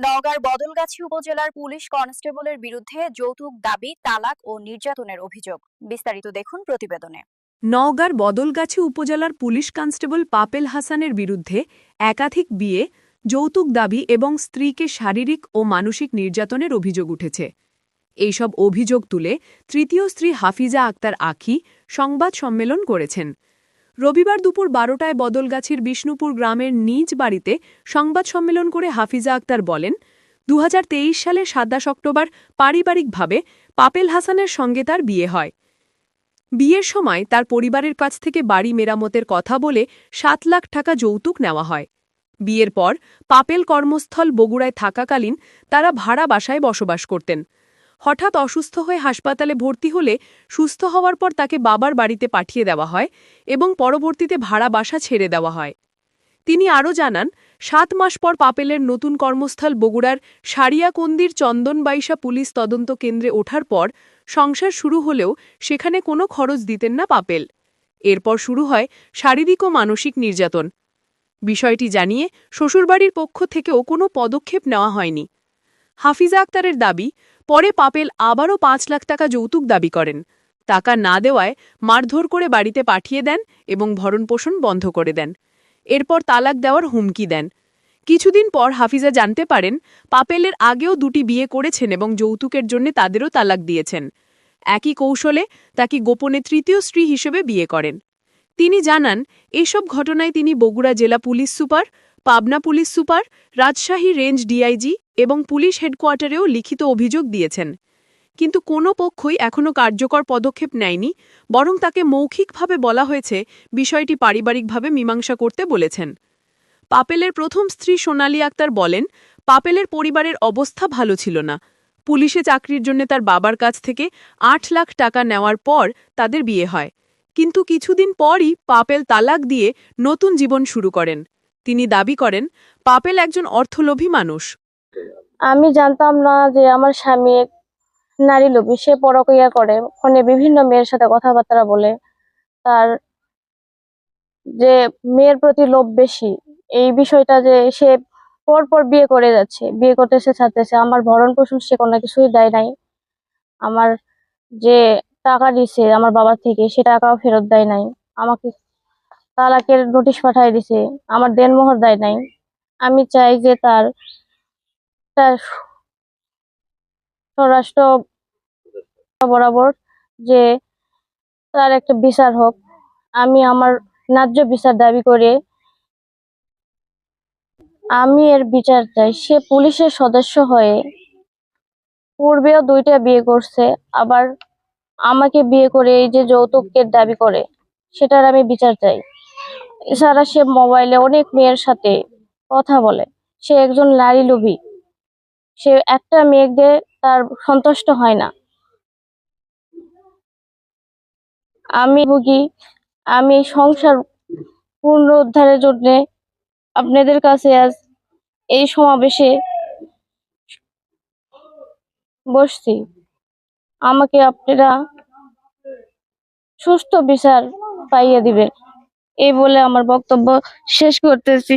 নওগাঁর বদলগাছি উপজেলার পুলিশ কনস্টেবলের বিরুদ্ধে যৌতুক দাবি, তালাক ও নির্যাতনের অভিযোগ। বিস্তারিত দেখুন প্রতিবেদনে। নওগাঁর বদলগাছি উপজেলার পুলিশ কনস্টেবল পাপেল হাসানের বিরুদ্ধে একাধিক বিয়ে, যৌতুক দাবি এবং স্ত্রীকে শারীরিক ও মানসিক নির্যাতনের অভিযোগ উঠেছে। এইসব অভিযোগ তুলে তৃতীয় স্ত্রী হাফিজা আক্তার আখি সংবাদ সম্মেলন করেছেন। রবিবার দুপুর বারোটায় বদলগাছির বিষ্ণুপুর গ্রামের নিজ বাড়িতে সংবাদ সম্মেলন করে হাফিজা আক্তার বলেন দু হাজার তেইশ সালে সাতাশ অক্টোবর পারিবারিকভাবে পাপেল হাসানের সঙ্গে তার বিয়ে হয়। বিয়ের সময় তার পরিবারের কাছ থেকে বাড়ি মেরামতের কথা বলে সাত লাখ টাকা যৌতুক নেওয়া হয়। বিয়ের পর পাপেল কর্মস্থল বগুড়ায় থাকাকালীন তারা ভাড়া বাসায় বসবাস করতেন। হঠাৎ অসুস্থ হয়ে হাসপাতালে ভর্তি হলে সুস্থ হওয়ার পর তাকে বাবার বাড়িতে পাঠিয়ে দেওয়া হয় এবং পরবর্তীতে ভাড়া বাসা ছেড়ে দেওয়া হয়। তিনি আরও জানান, সাত মাস পর পাপেলের নতুন কর্মস্থল বগুড়ার সারিয়াকন্দির চন্দনবাইশা পুলিশ তদন্ত কেন্দ্রে ওঠার পর সংসার শুরু হলেও সেখানে কোনো খরচ দিতেন না পাপেল। এরপর শুরু হয় শারীরিক ও মানসিক নির্যাতন। বিষয়টি জানিয়ে শ্বশুরবাড়ির পক্ষ থেকেও কোনো পদক্ষেপ নেওয়া হয়নি। হাফিজা আক্তারের দাবি পরে পাপেল আবারও পাঁচ লাখ টাকা যৌতুক দাবি করেন। টাকা না দেওয়ায় মারধর করে বাড়িতে পাঠিয়ে দেন এবং ভরণপোষণ বন্ধ করে দেন। এরপর তালাক দেওয়ার হুমকি দেন। কিছুদিন পর হাফিজা জানতে পারেন, পাপেলের আগেও দুটি বিয়ে করেছেন এবং যৌতুকের জন্য তাদেরও তালাক দিয়েছেন। একই কৌশলে তাকে গোপনে তৃতীয় স্ত্রী হিসেবে বিয়ে করেন। তিনি জানান, এসব ঘটনায় তিনি বগুড়া জেলা police super Pabna police super, Rajshahi range DIG এবং পুলিশ হেডকোয়ার্টারেও লিখিত অভিযোগ দিয়েছেন। কিন্তু কোনো পক্ষই এখনও কার্যকর পদক্ষেপ নেয়নি, বরং তাকে মৌখিকভাবে বলা হয়েছে বিষয়টি পারিবারিকভাবে মীমাংসা করতে বলেছেন। পাপেলের প্রথম স্ত্রী সোনালী আক্তার বলেন, পাপেলের পরিবারের অবস্থা ভালো ছিল না। পুলিশে চাকরির জন্য তার বাবার কাছ থেকে আট লাখ টাকা নেওয়ার পর তাদের বিয়ে হয়। কিন্তু কিছুদিন পরই পাপেল তালাক দিয়ে নতুন জীবন শুরু করেন। তিনি দাবি করেন, পাপেল একজন অর্থলোভী মানুষ। আমি জানতাম না যে আমার স্বামী নারী লোভী, সে পরকীয়া করে। ফোনে বিভিন্ন মেয়ের সাথে কথাবার্তা বলে। তার যে মেয়ের প্রতি লোভ বেশি, এই বিষয়টা যে সে পর পর বিয়ে করে যাচ্ছে, বিয়ে করতেছে, ছাড়তেছে, আমার ভরণ পোষণ সে কোনো কিছুই দেয় নাই। আমার যে টাকা দিছে আমার বাবার থেকে, সে টাকাও ফেরত দেয় নাই। আমাকে তালাকের নোটিশ পাঠায় দিছে। আমার দেনমোহর দেয় নাই। আমি চাই যে তার তার স্বরাষ্ট্র বরাবর যে তার একটা বিচার হোক। আমি আমার ন্যায্য বিচার দাবি করে আমি এর বিচার চাই। সে পুলিশের সদস্য হয়ে পূর্বেও দুইটা বিয়ে করছে, আবার আমাকে বিয়ে করে এই যে যৌতুকের দাবি করে, সেটার আমি বিচার চাই। এছাড়া সে মোবাইলে অনেক মেয়ের সাথে কথা বলে। সে একজন নারী লোভী। সে একটা মেয়েকে তার সন্তুষ্ট হয় না। আমি ভুগি আমি সংসার পুনরুদ্ধারের জন্য আপনাদের কাছে আজ এই সমাবেশে বসছি। আমাকে আপনারা সুস্থ বিচার পাইয়ে দিবেন। এই বলে আমার বক্তব্য শেষ করতেছি।